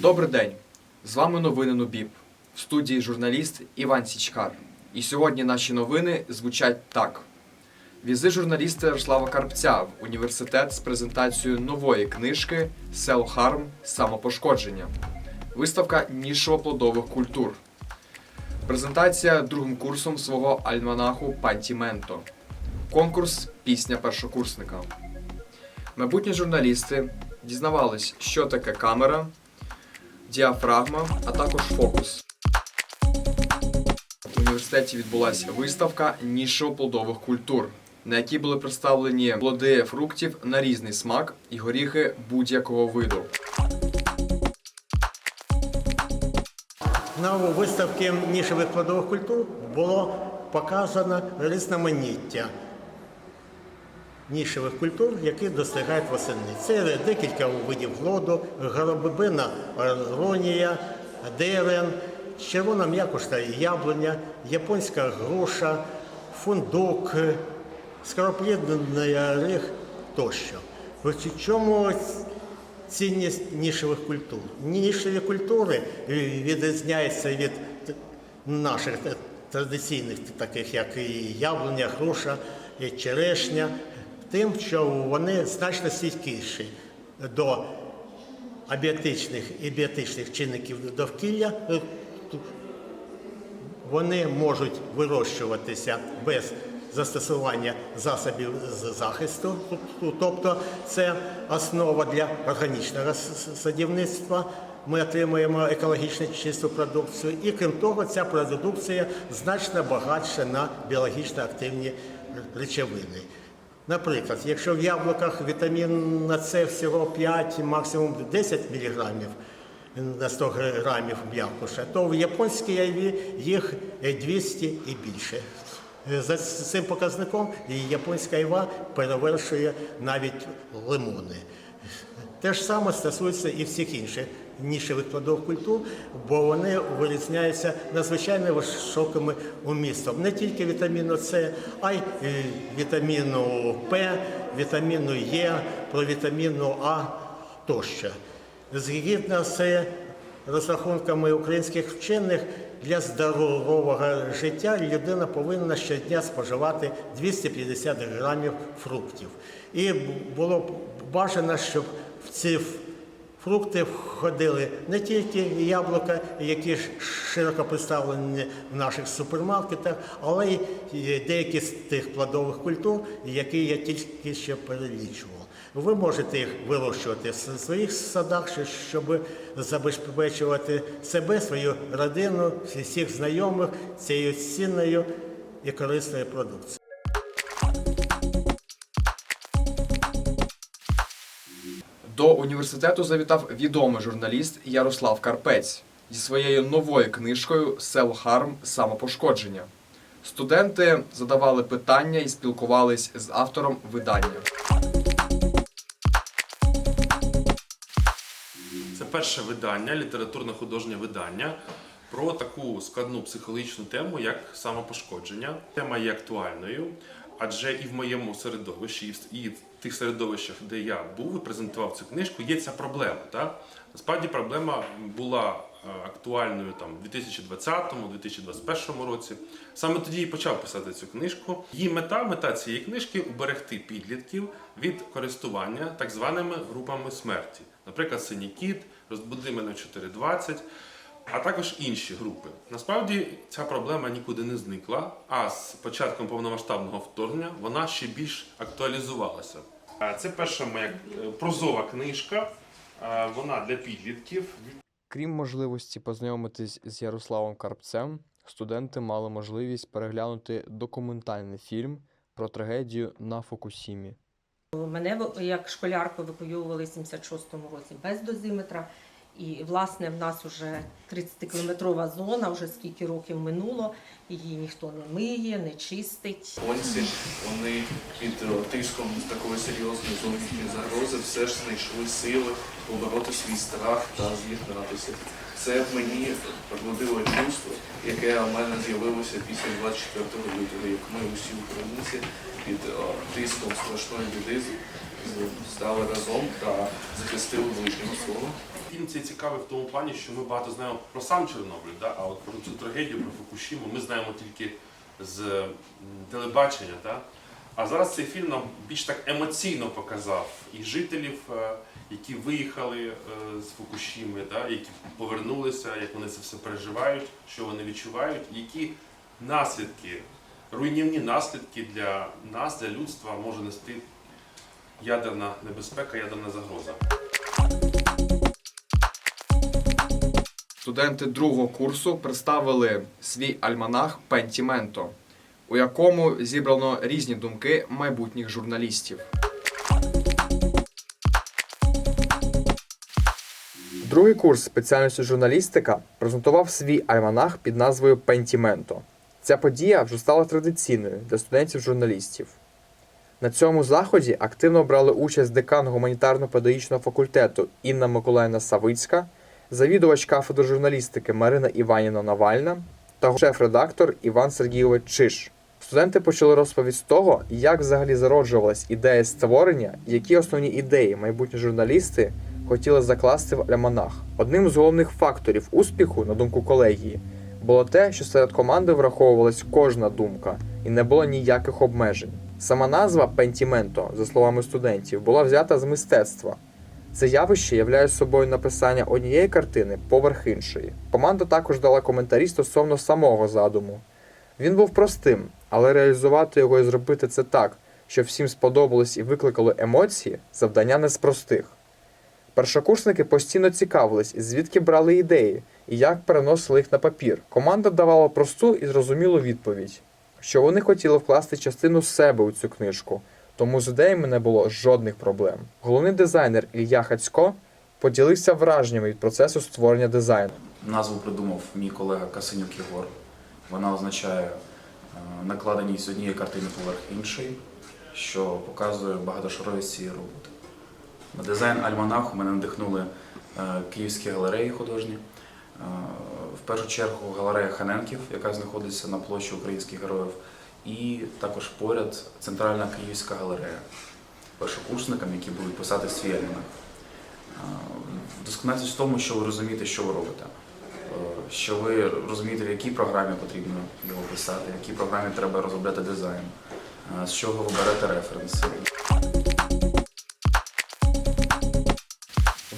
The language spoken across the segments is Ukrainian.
Добрий день! З вами новини Нубіп. В студії журналіст Іван Січкар. І сьогодні наші новини звучать так: Візит журналіста Ярослава Карпця в університет з презентацією нової книжки Селф-Харм Самопошкодження. Виставка нішово-плодових культур. Презентація другим курсом свого альманаху Пантіменто. Конкурс Пісня першокурсника. Майбутні журналісти дізнавались, що таке камера, діафрагма, а також фокус. В університеті відбулася виставка нішово-плодових культур, на якій були представлені плоди фруктів на різний смак і горіхи будь-якого виду. На виставці нішевих плодових культур було показано різноманіття нішевих культур, які достигають восени. Це декілька видів глоду, горобина ронія, дерен, червона м'якушта яблуня, японська груша, фундук, скороплідний орех тощо. В чому цінність нішевих культур. Нішеві культури відрізняються від наших традиційних, таких як і яблуня, груша, і черешня, тим, що вони значно стійкіші до абіотичних і біотичних чинників довкілля. Вони можуть вирощуватися без застосування засобів з захисту, тобто це основа для органічного садівництва. Ми отримуємо екологічно чисту продукцію, і крім того, ця продукція значно багатша на біологічно активні речовини. Наприклад, якщо в яблуках вітамін С всього 5, максимум 10 мг на 100 грамів м'якуша, то в японській айві їх 200 і більше. За цим показником японська айва перевершує навіть лимони. Те ж саме стосується і всіх інших нішевих плодових культур, бо вони вирізняються надзвичайно високими умістом. Не тільки вітаміну С, а й е, вітаміну П, вітаміну Е, провітаміну А тощо. Згідно з розрахунками українських вчених, для здорового життя людина повинна щодня споживати 250 грамів фруктів. І було б бажано, щоб в ці фрукти входили не тільки яблука, які широко представлені в наших супермаркетах, але й деякі з тих плодових культур, які я тільки що перелічував. Ви можете їх вирощувати в своїх садах, щоб забезпечувати себе, свою родину, всіх знайомих цією цінною і корисною продукцією. До університету завітав відомий журналіст Ярослав Карпець зі своєю новою книжкою Селф-Харм Самопошкодження. Студенти задавали питання і спілкувались з автором видання. Це перше видання, літературно-художнє видання про таку складну психологічну тему, як самопошкодження. Тема є актуальною, адже і в моєму середовищі, і в тих середовищах, де я був і презентував цю книжку, є ця проблема. Та? Насправді проблема була е, актуальною там у 2020-2021 році. Саме тоді і почав писати цю книжку. Її мета, мета цієї книжки уберегти підлітків від користування так званими групами смерті. Наприклад, Синій кіт, розбуди мене в 4.20, а також інші групи. Насправді ця проблема нікуди не зникла, а з початком повномасштабного вторгнення вона ще більш актуалізувалася. Це перша моя е, прозова книжка. Вона для підлітків. Крім можливості познайомитись з Ярославом Карпцем, студенти мали можливість переглянути документальний фільм про трагедію на Фукусімі. Мене як школярку евакуювали в 76-му році без дозиметра. І власне в нас вже 30-кілометрова зона, вже скільки років минуло, її ніхто не миє, не чистить. Японці вони під тиском такої серйозної зовнішньої загрози все ж знайшли сили побороти свій страх та з'єднатися. Це в мені пробудило чувство, яке в мене з'явилося після 24 лютого, як ми усі українці під тиском страшної біди стали разом та захистили ближнього свого. Фільм цей цікавий в тому плані, що ми багато знаємо про сам Чорнобиль, да? а от про цю трагедію, про Фукушіму ми знаємо тільки з телебачення. Да? А зараз цей фільм нам більш так емоційно показав і жителів, е, які виїхали е, з Фукушіми, да? які повернулися, як вони це все переживають, що вони відчувають, які наслідки, руйнівні наслідки для нас, для людства може нести ядерна небезпека, ядерна загроза. Студенти другого курсу представили свій альманах Пентіменто, у якому зібрано різні думки майбутніх журналістів. Другий курс спеціальності журналістика презентував свій альманах під назвою Пентіменто. Ця подія вже стала традиційною для студентів-журналістів. На цьому заході активно брали участь декан гуманітарно-педагогічного факультету Інна Миколаївна Савицька, завідувач кафедри журналістики Марина Іванівна Навальна та шеф-редактор Іван Сергійович Чиш. Студенти почали розповідь з того, як взагалі зароджувалась ідея створення, які основні ідеї майбутні журналісти хотіли закласти в альманах. Одним з головних факторів успіху, на думку колегії, було те, що серед команди враховувалась кожна думка і не було ніяких обмежень. Сама назва Пентіменто, за словами студентів, була взята з мистецтва. Це явище являє собою написання однієї картини поверх іншої. Команда також дала коментарі стосовно самого задуму. Він був простим, але реалізувати його і зробити це так, щоб всім сподобалось і викликало емоції, завдання не з простих. Першокурсники постійно цікавились, звідки брали ідеї і як переносили їх на папір. Команда давала просту і зрозумілу відповідь, що вони хотіли вкласти частину себе у цю книжку, тому з ідеями не було жодних проблем. Головний дизайнер Ілля Хацько поділився враженнями від процесу створення дизайну. Назву придумав мій колега Касинюк Єгор. Вона означає е, накладеність однієї картини поверх іншої, що показує багатошаровість цієї роботи. На дизайн альманаху мене надихнули е, київські галереї художні. Е, В першу чергу галерея Ханенків, яка знаходиться на площі українських героїв, і також поряд центральна київська галерея першокурсникам, які будуть писати свій альманах. Досконалість в тому, що ви розумієте, що ви робите. Е, Що ви розумієте, в якій програмі потрібно його писати, в якій програмі треба розробляти дизайн, е, з чого ви берете референси.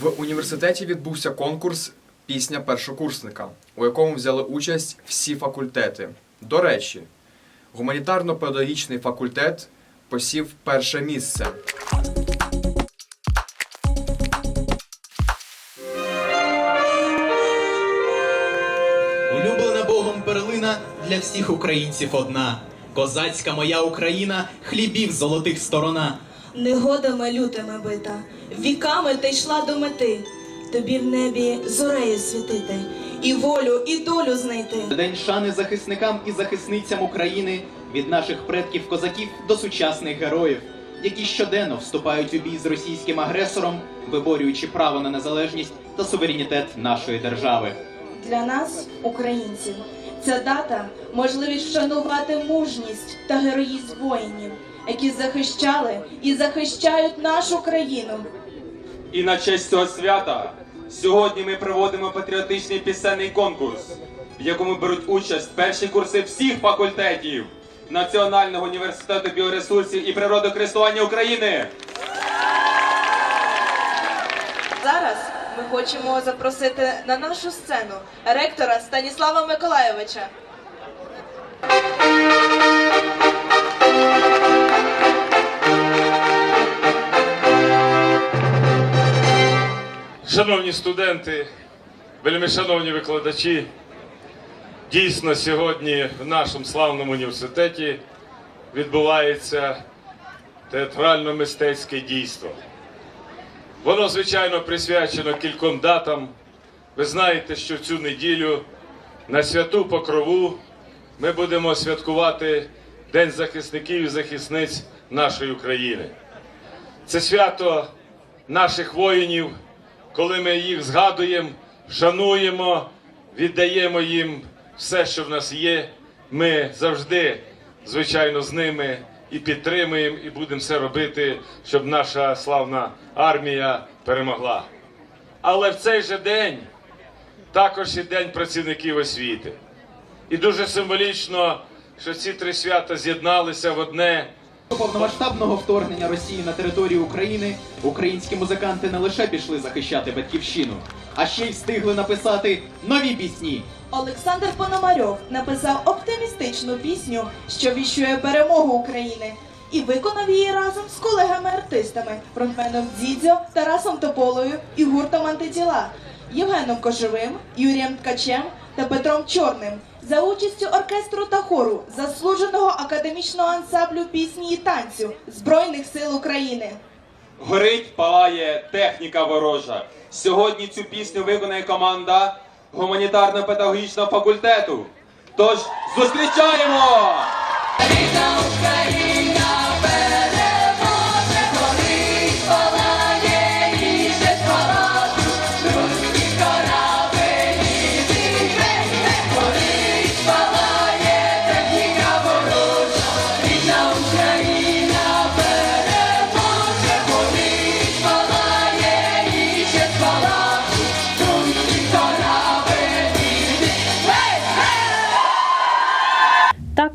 В університеті відбувся конкурс Пісня першокурсника, у якому взяли участь всі факультети. До речі, гуманітарно-педагогічний факультет посів перше місце. Улюблена Богом перлина для всіх українців одна. Козацька моя Україна, хлібів золотих сторона. Негодами лютими бита, віками ти йшла до мети, тобі в небі зорею світити, і волю, і долю знайти. День шани захисникам і захисницям України від наших предків козаків до сучасних героїв, які щоденно вступають у бій з російським агресором, виборюючи право на незалежність та суверенітет нашої держави. Для нас, українців, ця дата можливість вшанувати мужність та героїзм воїнів, які захищали і захищають нашу країну. І на честь цього свята сьогодні ми проводимо патріотичний пісенний конкурс, в якому беруть участь перші курси всіх факультетів Національного університету біоресурсів і природокористування України. Зараз ми хочемо запросити на нашу сцену ректора Станіслава Миколайовича. Шановні студенти, вельми шановні викладачі, дійсно сьогодні в нашому славному університеті відбувається театрально-мистецьке дійство. Воно, звичайно, присвячено кільком датам. Ви знаєте, що в цю неділю на святу Покрову ми будемо святкувати День захисників і захисниць нашої України. Це свято наших воїнів, коли ми їх згадуємо, шануємо, віддаємо їм все, що в нас є. Ми завжди, звичайно, з ними і підтримуємо, і будемо все робити, щоб наша славна армія перемогла. Але в цей же день також і День працівників освіти. І дуже символічно, що ці три свята з'єдналися в одне. Повномасштабного вторгнення Росії на територію України українські музиканти не лише пішли захищати батьківщину, а ще й встигли написати нові пісні. Олександр Пономарьов написав оптимістичну пісню, що віщує перемогу України, і виконав її разом з колегами-артистами фронтменом Дзідзьо, Тарасом Тополою і гуртом антитіла, Євгеном Кошовим, Юрієм Ткачем та Петром Чорним за участю оркестру та хору заслуженого академічного ансамблю пісні і танцю Збройних сил України. Горить, палає техніка ворожа. Сьогодні цю пісню виконає команда гуманітарно-педагогічного факультету. Тож зустрічаємо!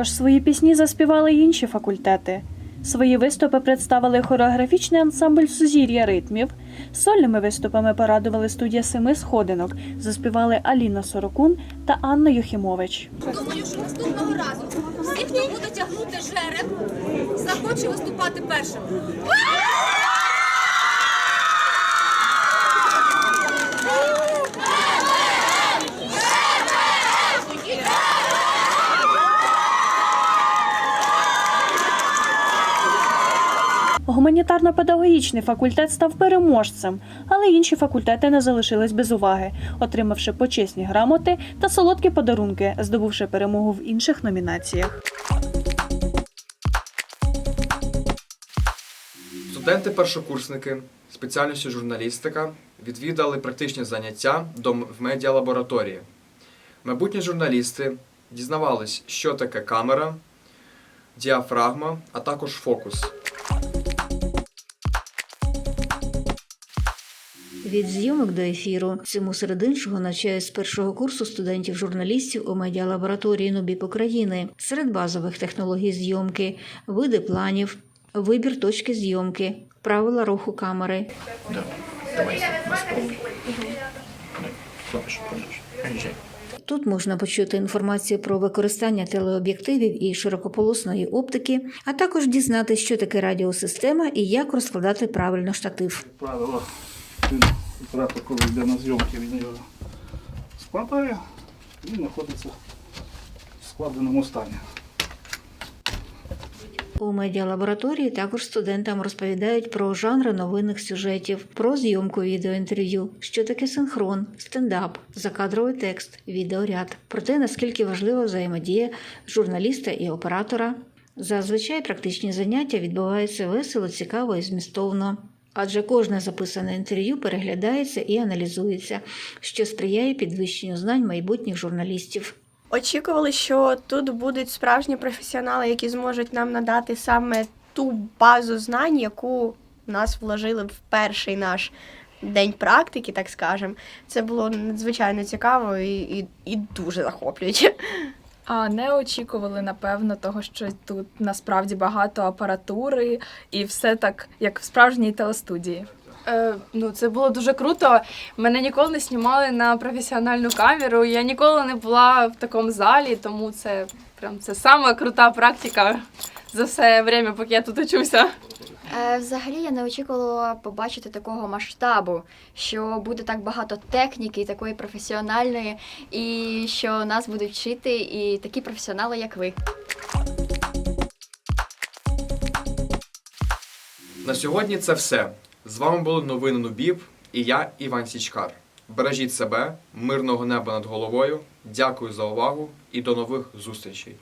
Також свої пісні заспівали й інші факультети. Свої виступи представили хореографічний ансамбль Сузір'я ритмів. Сольними виступами порадували студія семи сходинок. Заспівали Аліна Сорокун та Анна Юхімович. Думаю, що наступного разу всі, хто буде тягнути жереб, захоче виступати першим. Гуманітарно-педагогічний факультет став переможцем, але інші факультети не залишились без уваги, отримавши почесні грамоти та солодкі подарунки, здобувши перемогу в інших номінаціях. Студенти-першокурсники спеціальності журналістика відвідали практичні заняття в медіалабораторії. Майбутні журналісти дізнавались, що таке камера, діафрагма, а також фокус. Від зйомок до ефіру. Цьому серед іншого навчають з першого курсу студентів-журналістів у медіалабораторії НУБІП України серед базових технологій зйомки, види планів, вибір точки зйомки, правила руху камери. Тут можна почути інформацію про використання телеоб'єктивів і широкополосної оптики, а також дізнатися, що таке радіосистема і як розкладати правильно штатив. правило, він оператор, коли йде на зйомки, він його складає і знаходиться в складеному стані. У медіалабораторії також студентам розповідають про жанри новинних сюжетів, про зйомку відеоінтерв'ю, що таке синхрон, стендап, закадровий текст, відеоряд, про те, наскільки важлива взаємодія журналіста і оператора. Зазвичай практичні заняття відбуваються весело, цікаво і змістовно. Адже кожне записане інтерв'ю переглядається і аналізується, що сприяє підвищенню знань майбутніх журналістів. Очікували, що тут будуть справжні професіонали, які зможуть нам надати саме ту базу знань, яку нас вложили в перший наш день практики, так скажемо. Це було надзвичайно цікаво і, і, і дуже захоплююче. А не очікували, напевно, того, що тут насправді багато апаратури і все так, як в справжній телестудії. Е, ну, це було дуже круто. Мене ніколи не знімали на професіональну камеру. Я ніколи не була в такому залі, тому це прям це сама крута практика за все время, поки я тут учуся. Е, Взагалі я не очікувала побачити такого масштабу, що буде так багато техніки, такої професіональної, і що нас будуть вчити і такі професіонали, як ви. На сьогодні це все. З вами були новини Нубіб і я, Іван Січкар. Бережіть себе, мирного неба над головою. Дякую за увагу і до нових зустрічей.